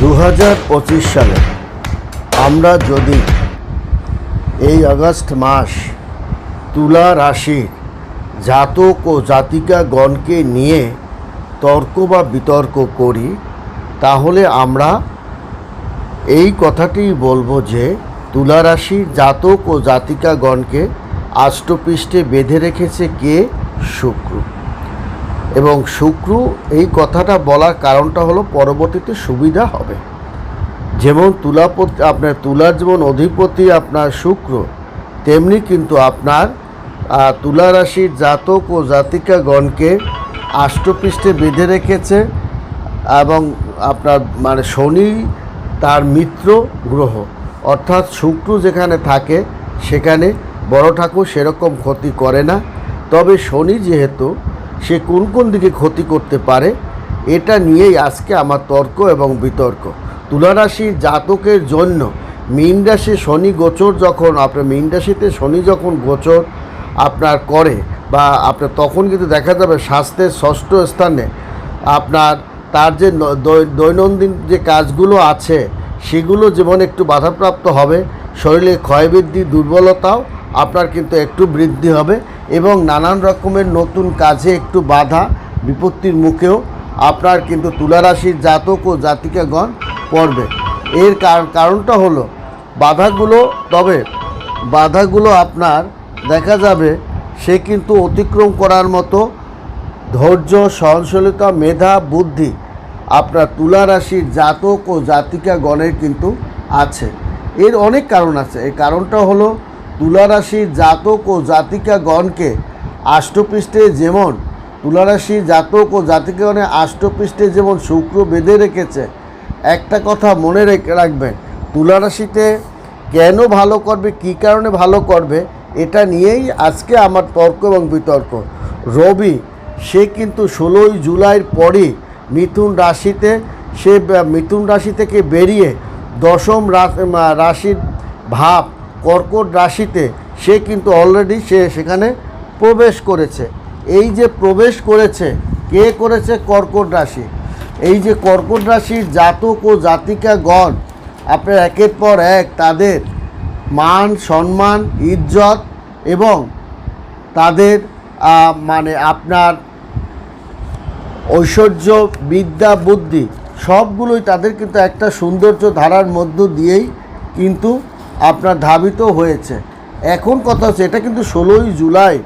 দু হাজার পঁচিশ সালে আমরা যদি এই আগস্ট মাস তুলা রাশির জাতক ও জাতিকাগণকে নিয়ে তর্ক বা বিতর্ক করি, তাহলে আমরা এই কথাটি বলব যে তুলা রাশির জাতক ও জাতিকাগণকে আষ্টপৃষ্ঠে বেঁধে রেখেছে কে? শুক্র। এবং শুক্র এই কথাটা বলার কারণটা হলো পরবর্তীতে সুবিধা হবে। যেমন তুলাপতি, আপনার তুলার যেমন অধিপতি আপনার শুক্র, তেমনি কিন্তু আপনার তুলা রাশির জাতক ও জাতিকাগণকে আষ্টপৃষ্ঠে বেঁধে রেখেছে এবং আপনার মানে শনি তার মিত্র গ্রহ। অর্থাৎ শুক্র যেখানে থাকে সেখানে বড় ঠাকুর সেরকম ক্ষতি করে না। তবে শনি যেহেতু সে কোন কোন দিকে ক্ষতি করতে পারে, এটা নিয়েই আজকে আমার তর্ক এবং বিতর্ক। তুলারাশির জাতকের জন্য মীন রাশি শনি গোচর যখন, আপনার মীন রাশিতে শনি যখন গোচর আপনার করে বা আপনার তখন কিন্তু দেখা যাবে স্বাস্থ্যের ষষ্ঠ স্থানে আপনার তার যে দৈনন্দিন যে কাজগুলো আছে, সেগুলো যেমন একটু বাধাপ্রাপ্ত হবে, শরীরে ক্ষয়বৃদ্ধি, দুর্বলতাও আপনার কিন্তু একটু বৃদ্ধি হবে। এবং নানান রকমের নতুন কাজে একটু বাধা বিপত্তির মুখেও আপনার কিন্তু তুলারাশির জাতক ও জাতিকাগণ পড়বে। এর কার- কারণটা হলো, বাধাগুলো, তবে বাধাগুলো আপনার দেখা যাবে, সে কিন্তু অতিক্রম করার মতো ধৈর্য, সহনশীলতা, মেধা, বুদ্ধি আপনার তুলা রাশির জাতক ও জাতিকা গণের কিন্তু আছে। এর অনেক কারণ আছে। এই কারণটা হলো তুলা রাশির জাতক ও জাতিকা গণকে আষ্টপৃষ্ঠে যেমন তুলা রাশির জাতক ও জাতিকা গণের আষ্টপৃষ্ঠে যেমন শুক্র বেঁধে রেখেছে, একটা কথা মনে রেখে রাখবেন তুলা রাশিতে কেন ভালো করবে, কী কারণে ভালো করবে, এটা নিয়েই আজকে আমার তর্ক এবং বিতর্ক। রবি, সে কিন্তু ষোলোই জুলাইয়ের পরই মিথুন রাশিতে, সে মিথুন রাশি থেকে বেরিয়ে দশম রাশির ভাব কর্কট রাশিতে সে কিন্তু অলরেডি সে সেখানে প্রবেশ করেছে। এই যে প্রবেশ করেছে, কে করেছে? কর্কট রাশি। এই যে কর্কট রাশির জাতক ও জাতিকাগণ, আপনার একের পর এক তাদের মান, সম্মান, ইজ্জত এবং তাদের মানে আপনার ঐশ্বর্য, বিদ্যা, বুদ্ধি সবগুলোই তাদের কিন্তু একটা সৌন্দর্য ধারার মধ্য দিয়েই কিন্তু আপনার ধাবিত হয়েছে। এখন কথা হচ্ছে, এটা কিন্তু ষোলোই জুলাই।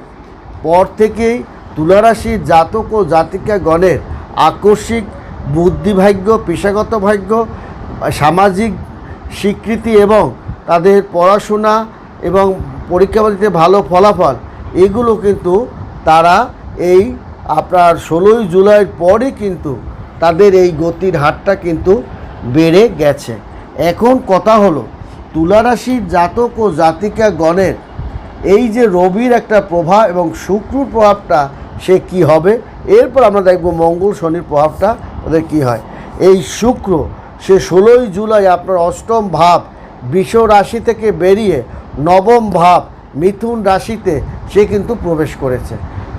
পর থেকেই তুলারাশির জাতক ও জাতিকাগণের আকস্মিক বুদ্ধিভাগ্য, পেশাগত ভাগ্য, সামাজিক স্বীকৃতি এবং তাদের পড়াশোনা এবং পরীক্ষাবাদীতে ভালো ফলাফল, এগুলো কিন্তু তারা এই আপনার ষোলোই জুলাইয়ের পরই কিন্তু তাদের এই গতির হারটা কিন্তু বেড়ে গেছে। এখন কথা হলো তুলারাশির জাতক ও জাতিকা গণের এই যে রবির একটা প্রভাব এবং শুক্রর প্রভাবটা সে কি হবে? এরপর আমরা দেখব মঙ্গল শনির প্রভাবটা ওদের কি হয়। এই শুক্র, সে ষোলোই জুলাই আপনার অষ্টম ভাব, বৃষ রাশি থেকে বেরিয়ে নবম ভাব, মিথুন রাশিতে সে কিন্তু প্রবেশ করেছে।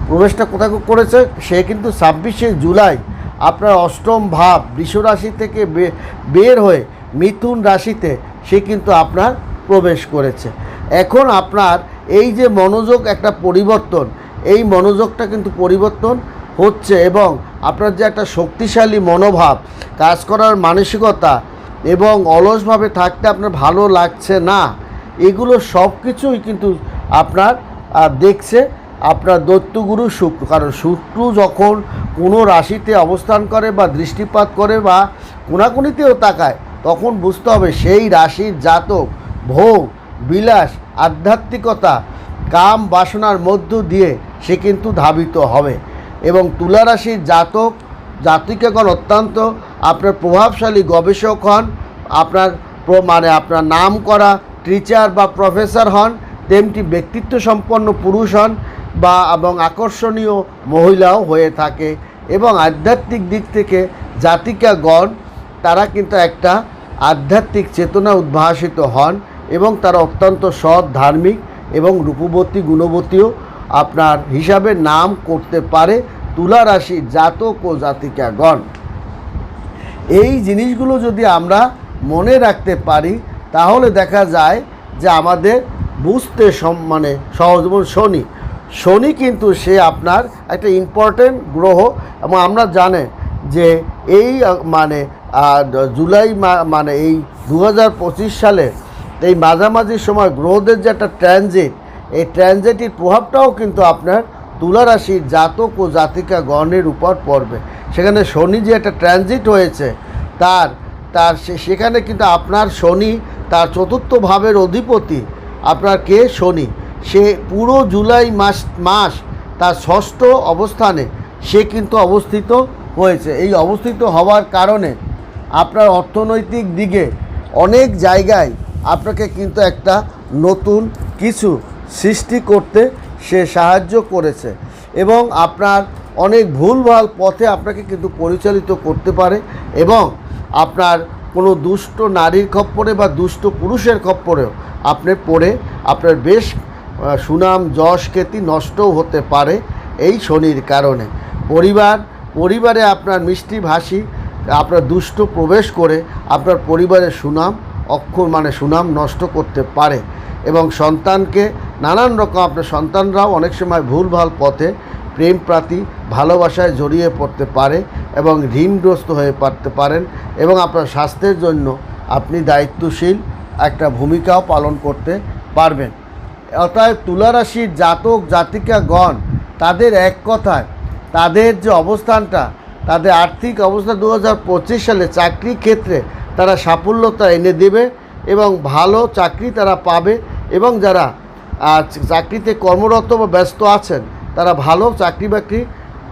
প্রবেশটা কোথায় করেছে? সে কিন্তু ছাব্বিশে জুলাই আপনার অষ্টম ভাব, বৃষ রাশি থেকে বের হয়ে মিথুন রাশিতে সে কিন্তু আপনার প্রবেশ করেছে। এখন আপনার এই যে মনোযোগ একটা পরিবর্তন, এই মনোযোগটা কিন্তু পরিবর্তন হচ্ছে এবং আপনার যে একটা শক্তিশালী মনোভাব, কাজ করার মানসিকতা এবং অলসভাবে থাকতে আপনার ভালো লাগছে না, এগুলো সব কিছুই কিন্তু আপনার দেখছে আপনার দৈত্যগুরু শুক্র। কারণ শুক্র যখন কোনো রাশিতে অবস্থান করে বা দৃষ্টিপাত করে বা কোনাকুনিতেও তাকায় তখন বুঝতে হবে সেই রাশির জাতক, ভোগ, বিলাস, আধ্যাত্মিকতা, কাম বাসনার মধ্য দিয়ে সে কিন্তু ধাবিত হবে। এবং তুলা রাশির জাতক, জাতিকাগণ অত্যন্ত আপনার প্রভাবশালী গবেষক হন, আপনার মানে আপনার নাম করা টিচার বা প্রফেসর হন, তেমনি ব্যক্তিত্ব সম্পন্ন পুরুষ হন বা এবং আকর্ষণীয় মহিলাও হয়ে থাকে। এবং আধ্যাত্মিক দিক থেকে জাতিকাগণ, তারা কিন্তু একটা আধ্যাত্মিক চেতনা উদ্ভাসিত হন এবং তারা অত্যন্ত সৎ, ধার্মিক এবং রূপবতী, গুণবতীও আপনার হিসাবে নাম করতে পারে তুলা রাশি জাতক ও জাতিকাগণ। এই জিনিসগুলো যদি আমরা মনে রাখতে পারি, তাহলে দেখা যায় যে আমাদের বুঝতে মানে সহজ শনি। শনি কিন্তু সে আপনার একটা ইম্পর্টেন্ট গ্রহ এবং আমরা জানেন যে এই মানে জুলাই মানে এই দু হাজার পঁচিশ সালে এই মাঝামাঝি সময় গ্রহদের যে একটা ট্রানজিট, এই ট্রানজিটের প্রভাবটাও কিন্তু আপনার তুলা রাশির জাতক ও জাতিকা গণের উপর পড়বে। সেখানে শনি যে একটা ট্রানজিট হয়েছে, তার তার সেখানে কিন্তু আপনার শনি তার চতুর্থ ভাবের অধিপতি, আপনার কে? শনি। সে পুরো জুলাই মাস মাস তার ষষ্ঠ অবস্থানে সে কিন্তু অবস্থিত হয়েছে। এই অবস্থিত হওয়ার কারণে আপনার অর্থনৈতিক দিকে অনেক জায়গায় আপনাকে কিন্তু একটা নতুন কিছু সৃষ্টি করতে সে সাহায্য করেছে এবং আপনার অনেক ভুলভাল পথে আপনাকে কিন্তু পরিচালিত করতে পারে এবং আপনার কোনো দুষ্ট নারীর খপ্পরে বা দুষ্ট পুরুষের খপ্পরেও আপনি পড়ে আপনার বেশ সুনাম, যশ, খ্যাতি নষ্টও হতে পারে এই শনির কারণে। পরিবার, পরিবারে আপনার মিষ্টি ভাষী আপনার দুষ্ট প্রবেশ করে আপনার পরিবারের সুনাম, অক্ষর মানে সুনাম নষ্ট করতে পারে এবং সন্তানকে নানান রকম আপনার সন্তানরাও অনেক সময় ভুলভাল পথে প্রেম প্রাতি ভালোবাসায় জড়িয়ে পড়তে পারে এবং ঋণগ্রস্ত হয়ে পড়তে পারেন এবং আপনার স্বাস্থ্যের জন্য আপনি দায়িত্বশীল একটা ভূমিকাও পালন করতে পারবেন। অতএব তুলারাশির জাতক জাতিকাগণ, তাদের এক কথায় তাদের যে অবস্থানটা তাদের আর্থিক অবস্থা দু হাজার পঁচিশ সালে চাকরি ক্ষেত্রে তারা সাফল্যতা এনে দেবে এবং ভালো চাকরি তারা পাবে এবং যারা চাকরিতে কর্মরত বা ব্যস্ত আছেন, তারা ভালো চাকরি বাকরি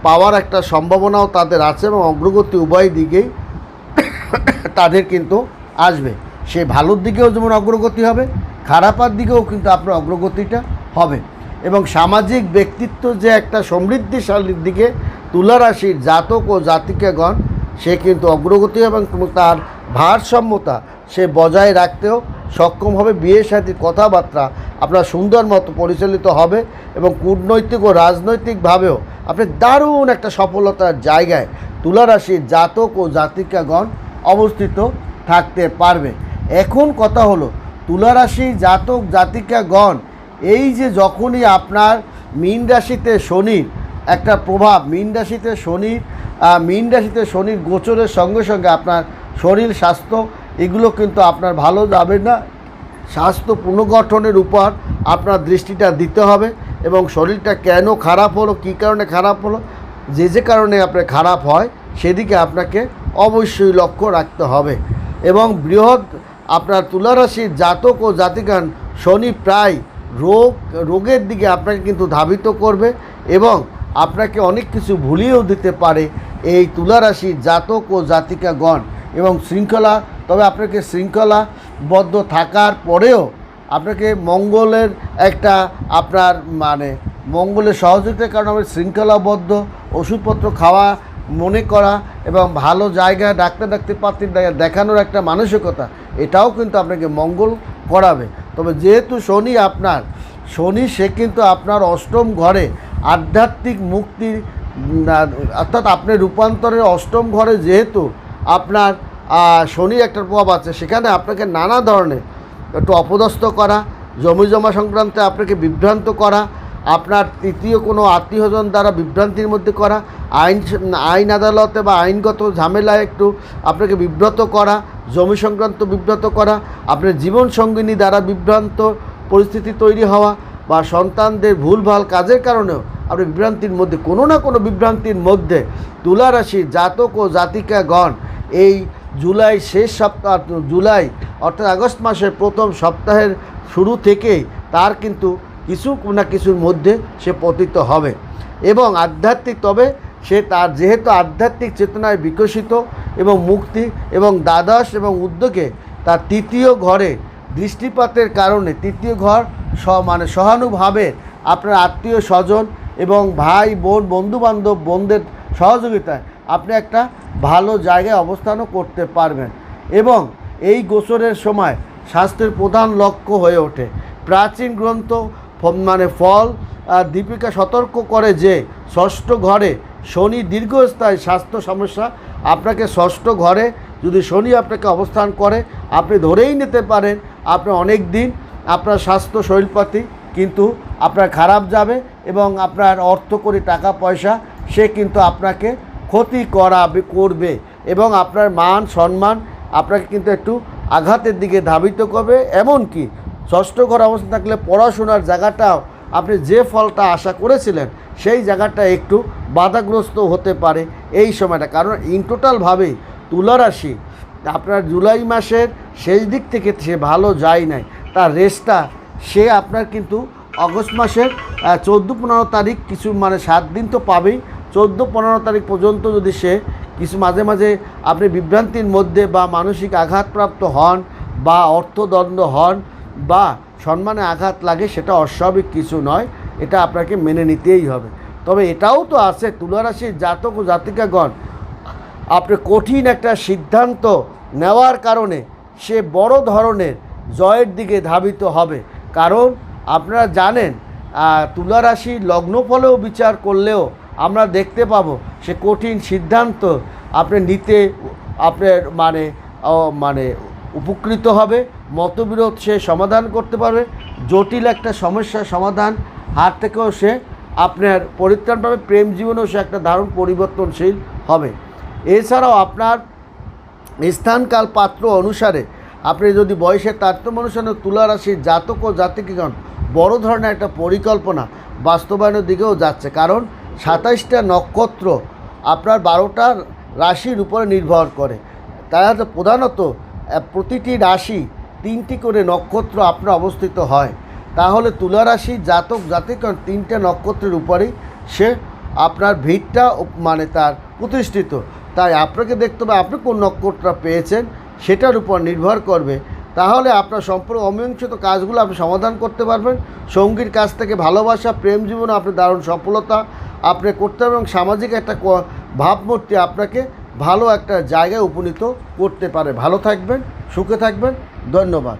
পাওয়ার একটা সম্ভাবনাও তাদের আছে এবং অগ্রগতি উভয় দিকেই তাদের কিন্তু আসবে। সে ভালোর দিকেও যেমন অগ্রগতি হবে, খারাপার দিকেও কিন্তু আপনার অগ্রগতিটা হবে। এবং সামাজিক ব্যক্তিত্ব যে একটা সমৃদ্ধিশালীর দিকে তুলা রাশির জাতক ও জাতিকাগণ, সে কিন্তু অগ্রগতি এবং তার ভারসাম্যতা সে বজায় রাখতেও সক্ষম হবে। বিয়ের সাথে কথাবার্তা আপনার সুন্দর মতো পরিচালিত হবে এবং কূটনৈতিক ও রাজনৈতিকভাবেও আপনি দারুণ একটা সফলতার জায়গায় তুলা রাশির জাতক ও জাতিকাগণ অবস্থিত থাকতে পারবে। এখন কথা হলো তুলা রাশি জাতক জাতিকাগণ, এই যে যখনই আপনার মীন রাশিতে শনির একটা প্রভাব। মীন রাশিতে শনির মীন রাশিতে শনির গোচরের সঙ্গে সঙ্গে আপনার শরীর, স্বাস্থ্য, এগুলো কিন্তু আপনার ভালো যাবে না। স্বাস্থ্য পুনর্গঠনের উপর আপনার দৃষ্টিটা দিতে হবে এবং শরীরটা কেন খারাপ হলো, কী কারণে খারাপ হলো, যে যে কারণে আপনার খারাপ হয়, সেদিকে আপনাকে অবশ্যই লক্ষ্য রাখতে হবে। এবং বৃহৎ আপনার তুলারাশির জাতক ও জাতিগান শনি প্রায় রোগ, রোগের দিকে আপনাকে কিন্তু ধাবিত করবে এবং আপনাকে অনেক কিছু ভুলিয়েও দিতে পারে এই তুলারাশির জাতক ও জাতিকাগণ এবং শৃঙ্খলা, তবে আপনাকে শৃঙ্খলাবদ্ধ থাকার পরেও আপনাকে মঙ্গলের একটা আপনার মানে মঙ্গলের সহযোগিতার কারণে আমরা শৃঙ্খলাবদ্ধ, ওষুধপত্র খাওয়া, মনে করা এবং ভালো জায়গায় ডাক্তার ডাক্তার পাত্রীর দেখানোর একটা মানসিকতা, এটাও কিন্তু আপনাকে মঙ্গল করাবে। তবে যেহেতু শনি আপনার, শনি সে কিন্তু আপনার অষ্টম ঘরে আধ্যাত্মিক মুক্তির অর্থাৎ আপনার রূপান্তরের অষ্টম ঘরে যেহেতু আপনার শনি একটা প্রভাব আছে, সেখানে আপনাকে নানা ধরনের একটু অপদস্থ করা, জমি জমা সংক্রান্তে আপনাকে বিভ্রান্ত করা, আপনার তৃতীয় কোনো আত্মীয়জন দ্বারা বিভ্রান্তির মধ্যে করা, আইন আইন আদালতে বা আইনগত ঝামেলায় একটু আপনাকে বিব্রত করা, জমি সংক্রান্ত বিব্রত করা, আপনার জীবন সঙ্গিনী দ্বারা বিভ্রান্ত পরিস্থিতি তৈরি হওয়া বা সন্তানদের ভুলভাল কাজের কারণেও আপনি বিভ্রান্তির মধ্যে, কোনো না কোনো বিভ্রান্তির মধ্যে তুলা রাশির জাতক ও জাতিকাগণ এই জুলাই শেষ সপ্তাহ জুলাই, অর্থাৎ আগস্ট মাসের প্রথম সপ্তাহের শুরু থেকেই তার কিন্তু কিছু না কিছুর মধ্যে সে পতিত হবে। এবং আধ্যাত্মিক, তবে সে তার যেহেতু আধ্যাত্মিক চেতনায় বিকশিত এবং মুক্তি এবং দ্বাদশ এবং উদ্যোগে তার তৃতীয় ঘরে দৃষ্টিপাতের কারণে তৃতীয় ঘর স মানে সহানুভাবে আপনার আত্মীয় স্বজন এবং ভাই, বোন, বন্ধুবান্ধব বোনদের সহযোগিতায় আপনি একটা ভালো জায়গায় অবস্থানও করতে পারবেন এবং এই গোচরের সময় স্বাস্থ্যের প্রধান লক্ষ্য হয়ে ওঠে। প্রাচীন গ্রন্থ মানে ফল দীপিকা সতর্ক করে যে ষষ্ঠ ঘরে শনি দীর্ঘস্থায়ী স্বাস্থ্য সমস্যা আপনাকে ষষ্ঠ ঘরে যদি শনি আপনাকে অবস্থান করে, আপনি ধরেই নিতে পারেন আপনি অনেক দিন, আপনার স্বাস্থ্য শরীরপাতি কিন্তু আপনার খারাপ যাবে এবং আপনার অর্থ করে টাকা পয়সা, সে কিন্তু আপনাকে ক্ষতি করাবে করবে এবং আপনার মান, সম্মান আপনাকে কিন্তু একটু আঘাতের দিকে ধাবিত করবে। এমনকি ষষ্ঠ ঘর অবস্থা থাকলে পড়াশোনার জায়গাটাও আপনি যে ফলটা আশা করেছিলেন, সেই জায়গাটা একটু বাধাগ্রস্ত হতে পারে এই সময়টা। কারণ ইন টোটালভাবেই তুলা রাশি, আপনার জুলাই মাসের শেষ দিক থেকে সে ভালো যায় নাই, তার রেসটা, সে আপনার কিন্তু অগস্ট মাসের চোদ্দ পনেরো তারিখ কিছু মানে সাত দিন তো পাবেই, চোদ্দ পনেরো তারিখ পর্যন্ত যদি সে কিছু মাঝে মাঝে আপনি বিভ্রান্তির মধ্যে বা মানসিক আঘাতপ্রাপ্ত হন বা অর্থদণ্ড হন বা সম্মানে আঘাত লাগে, সেটা অস্বাভাবিক কিছু নয়, এটা আপনাকে মেনে নিতেই হবে। তবে এটাও তো আছে তুলারাশির জাতক ও জাতিকাগণ আপনি কঠিন একটা সিদ্ধান্ত নেওয়ার কারণে সে বড় ধরনের জয়ের দিকে ধাবিত হবে। কারণ আপনারা জানেন আহ, তুলা রাশির লগ্নফলেও বিচার করলেও আমরা দেখতে পাব সে কঠিন সিদ্ধান্ত আপনি নিতে আপনার মানে মানে উপকৃত হবে। মতবিরোধ সে সমাধান করতে পারবে। জটিল একটা সমস্যার সমাধান হাত থেকেও সে আপনার পরিত্রাণ পাবে। প্রেম জীবনেও সে একটা দারুণ পরিবর্তনশীল হবে। এছাড়াও আপনার স্থানকাল পাত্র অনুসারে আপনি যদি বয়সের তারতম্য অনুসারে তুলা রাশির জাতক ও জাতিকগণ বড় ধরনের একটা পরিকল্পনা বাস্তবায়নের দিকেও যাচ্ছে। কারণ সাতাইশটা নক্ষত্র আপনার বারোটা রাশির উপরে নির্ভর করে। তারা প্রধানত প্রতিটি রাশি তিনটি করে নক্ষত্র আপনার অবস্থিত হয়। তাহলে তুলা রাশি জাতক জাতিকগণ তিনটে নক্ষত্রের উপরেই সে আপনার ভিড়টা মানে তার প্রতিষ্ঠিত। তাই আপনাকে দেখতে হবে আপনি কোন নক্ষত্রটা পেয়েছেন, সেটার উপর নির্ভর করবে। তাহলে আপনার সম্পূর্ণ অমীমাংসিত কাজগুলো আপনি সমাধান করতে পারবেন। সঙ্গীর কাছ থেকে ভালোবাসা, প্রেম জীবনে, আপনি দারুণ সফলতা আপনি করতে পারবেন এবং সামাজিক একটা ভাবমূর্তি আপনাকে ভালো একটা জায়গায় উপনীত করতে পারে। ভালো থাকবেন, সুখে থাকবেন। ধন্যবাদ।